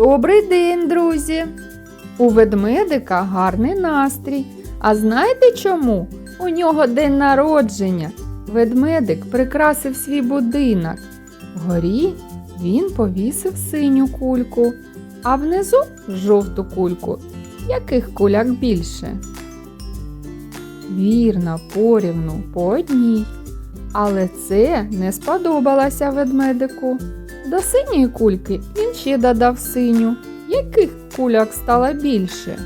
Добрий день, друзі! У ведмедика гарний настрій. А знаєте чому? У нього день народження. Ведмедик прикрасив свій будинок. Вгорі він повісив синю кульку, а внизу жовту кульку. Яких куляк більше? Вірно, порівну по одній. Але це не сподобалося ведмедику. До синьої кульки він ще додав синю. Яких куляк стало більше?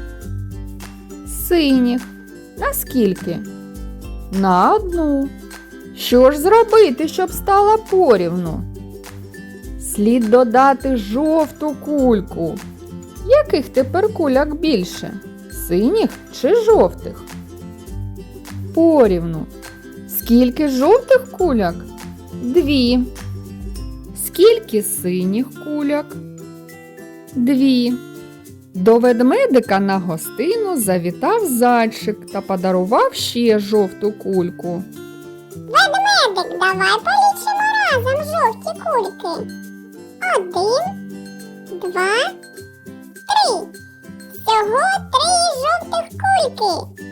Синіх. Наскільки? На одну. Що ж зробити, щоб стало порівну? Слід додати жовту кульку. Яких тепер куляк більше? Синіх чи жовтих? Порівну. Скільки жовтих куляк? Дві. Скільки синіх куляк? Дві. До ведмедика на гостину завітав зайчик та подарував ще жовту кульку. Ведмедик, давай полічимо разом жовті кульки. Один, два, три. Всього три жовтих кульки.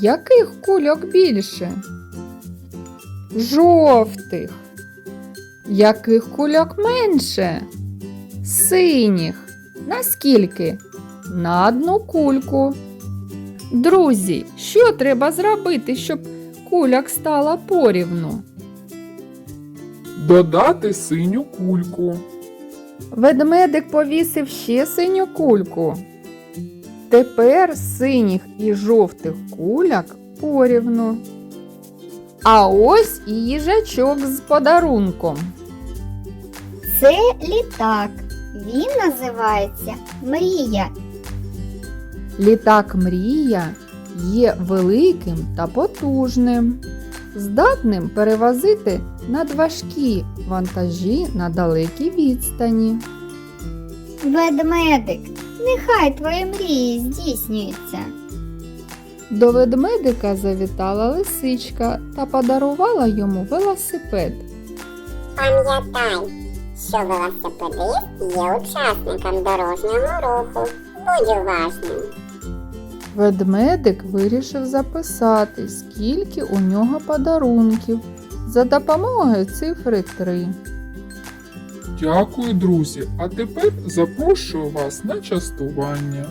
Яких кульок більше? Жовтих. Яких кульок менше? Синіх. Наскільки? На одну кульку. Друзі, що треба зробити, щоб куляк стала порівну? Додати синю кульку. Ведмедик повісив ще синю кульку. Тепер синіх і жовтих куляк порівну. А ось і їжачок з подарунком. Це літак. Він називається Мрія. Літак Мрія є великим та потужним, здатним перевозити надважкі вантажі на далекій відстані. Ведмедик, нехай твої мрії здійснюються. До ведмедика завітала лисичка та подарувала йому велосипед. Пам'ятай, що велосипедист є учасником дорожнього руху. Будь уважним. Ведмедик вирішив записати, скільки у нього подарунків за допомогою цифри 3. Дякую, друзі. А тепер запрошую вас на частування.